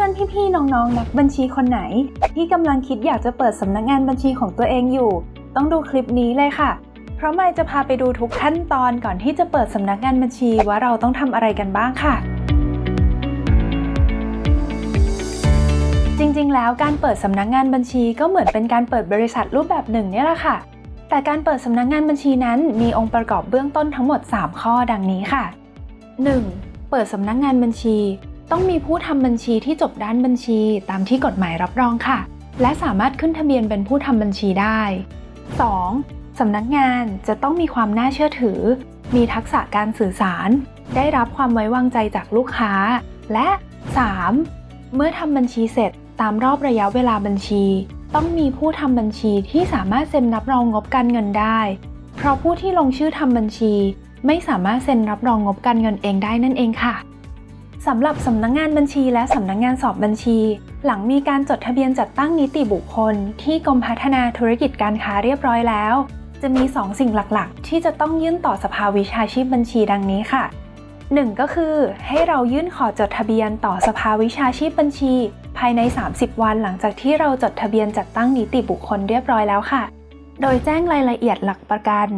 พื่อนๆ พี่ๆ น้องๆ นักบัญชีคนไหน ที่กำลังคิดอยากจะเปิดสำนักงานบัญชีของตัวเองอยู่ ต้องดูคลิปนี้เลยค่ะ เพราะไม่จะพาไปดูทุกขั้นตอนก่อนที่จะเปิดสำนักงานบัญชีว่าเราต้องทำอะไรกันบ้างค่ะ จริงๆ แล้วการเปิดสำนักงานบัญชีก็เหมือนเป็นการเปิดบริษัทรูปแบบหนึ่งนี่แหละค่ะ แต่การเปิดสำนักงานบัญชีนั้น มีองค์ประกอบเบื้องต้นทั้งหมด 3 ข้อดังนี้ค่ะ 1. เปิดสำนักงานบัญชี ต้องมีผู้ทำบัญชีที่จบด้านบัญชีตามที่กฎหมายรับรองค่ะ และสามารถขึ้นทะเบียนเป็นผู้ทำบัญชีได้ 2. สำนักงานจะต้องมีความน่าเชื่อถือ มีทักษะการสื่อสาร ได้รับความไว้วางใจจากลูกค้า และ 3. เมื่อทำบัญชีเสร็จตามรอบระยะเวลาบัญชี ต้องมีผู้ทำบัญชีที่สามารถเซ็นรับรองงบการเงินได้ เพราะผู้ที่ลงชื่อทำบัญชี ไม่สามารถเซ็นรับรองงบการเงินเองได้นั่นเองค่ะ สำหรับสำนักงงานบัญชีและสำนักงงานสอบบัญชี หลังมีการจดทะเบียนจัดตั้งนิติบุคคล ที่กรมพัฒนาธุรกิจการค้าเรียบร้อยแล้ว จะมี 2 สิ่งหลักๆ ที่จะต้องยื่นต่อสภาวิชาชีพบัญชีดังนี้ค่ะ 1. ก็คือให้เรายื่นขอจดทะเบียนต่อสภาวิชาชีพบัญชี ภายใน 30 วันหลังจากที่เราจดทะเบียนจัดตั้งนิติบุคคลเรียบร้อยแล้วค่ะ โดยแจ้งรายละเอียดหลักประกัน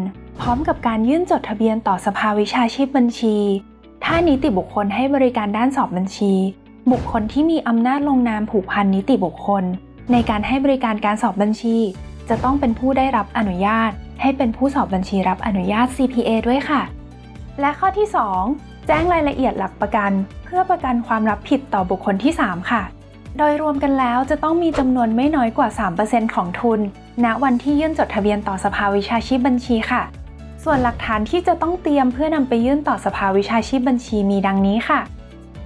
พร้อมกับการยื่นจดทะเบียนต่อสภาวิชาชีพบัญชี ถ้านิติบุคคลให้บริการด้านสอบบัญชี บุคคลที่มีอำนาจลงนามผูกพันนิติบุคคล ในการให้บริการการสอบบัญชี จะต้องเป็นผู้ได้รับอนุญาต ให้เป็นผู้สอบบัญชีรับอนุญาต CPA ด้วยค่ะ และข้อที่ 2 แจ้งรายละเอียดหลักประกัน เพื่อประกันความรับผิดต่อบุคคลที่ 3 ค่ะ โดยรวมกันแล้วจะต้องมีจำนวนไม่น้อยกว่า 3%ของทุน ณวันที่ยื่นจดทะเบียนต่อสภาวิชาชีพบัญชีค่ะ ส่วนหลักฐานที่จะต้องเตรียมเพื่อนำไปยื่นต่อสภาวิชาชีพบัญชีมีดังนี้ค่ะ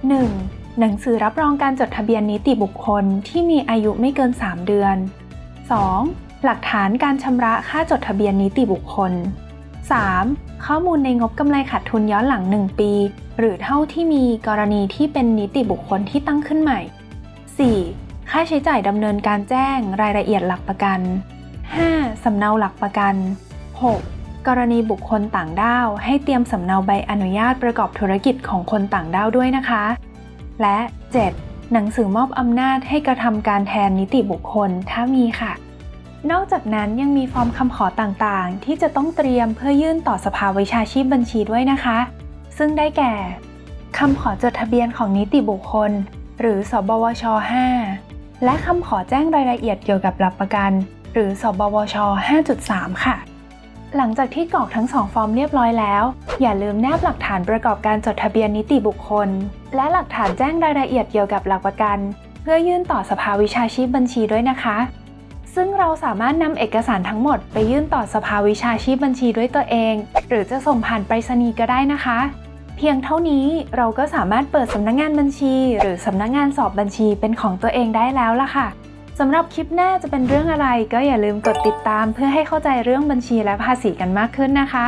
1. หนังสือรับรองการจดทะเบียนนิติบุคคลที่มีอายุไม่เกิน 3 เดือน 2. หลักฐานการชำระค่าจดทะเบียนนิติบุคคล 3. ข้อมูลในงบกำไรขาดทุนย้อนหลัง 1 ปี หรือเท่าที่มีกรณีที่เป็นนิติบุคคลที่ตั้งขึ้นใหม่ 4. ค่าใช้จ่ายดำเนินการแจ้งรายละเอียดหลักประกัน 5. สำเนาหลักประกัน 6. กรณีบุคคลต่างด้าว ให้เตรียมสำเนาใบอนุญาตประกอบธุรกิจของคนต่างด้าวด้วยนะคะ และ 7. หนังสือมอบอำนาจให้กระทำการแทนนิติบุคคลถ้ามีค่ะ นอกจากนั้นยังมีฟอร์มคำขอต่างๆ ที่จะต้องเตรียมเพื่อยื่นต่อสภาวิชาชีพบัญชีด้วยนะคะ ซึ่งได้แก่คำขอจดทะเบียนของนิติบุคคล หรือสบวช 5 และคำขอแจ้งรายละเอียดเกี่ยวกับหลักประกัน หรือสบวช 5.3 ค่ะ หลังจากที่กรอกทั้งสองฟอร์มเรียบร้อยแล้ว อย่าลืมแนบหลักฐานประกอบการจดทะเบียนนิติบุคคล และหลักฐานแจ้งรายละเอียดเกี่ยวกับหลักประกัน เพื่อยื่นต่อสภาวิชาชีพบัญชีด้วยนะคะ ซึ่งเราสามารถนำเอกสารทั้งหมดไปยื่นต่อสภาวิชาชีพบัญชีด้วยตัวเอง หรือจะส่งผ่านไปรษณีย์ก็ได้นะคะ เพียงเท่านี้เราก็สามารถเปิดสำนักงงานบัญชี หรือสำนักงงานสอบบัญชีเป็นของตัวเองได้แล้วล่ะค่ะ สำหรับคลิปหน้าจะเป็นเรื่องอะไร ก็อย่าลืมกดติดตามเพื่อให้เข้าใจเรื่องบัญชีและภาษีกันมากขึ้นนะคะ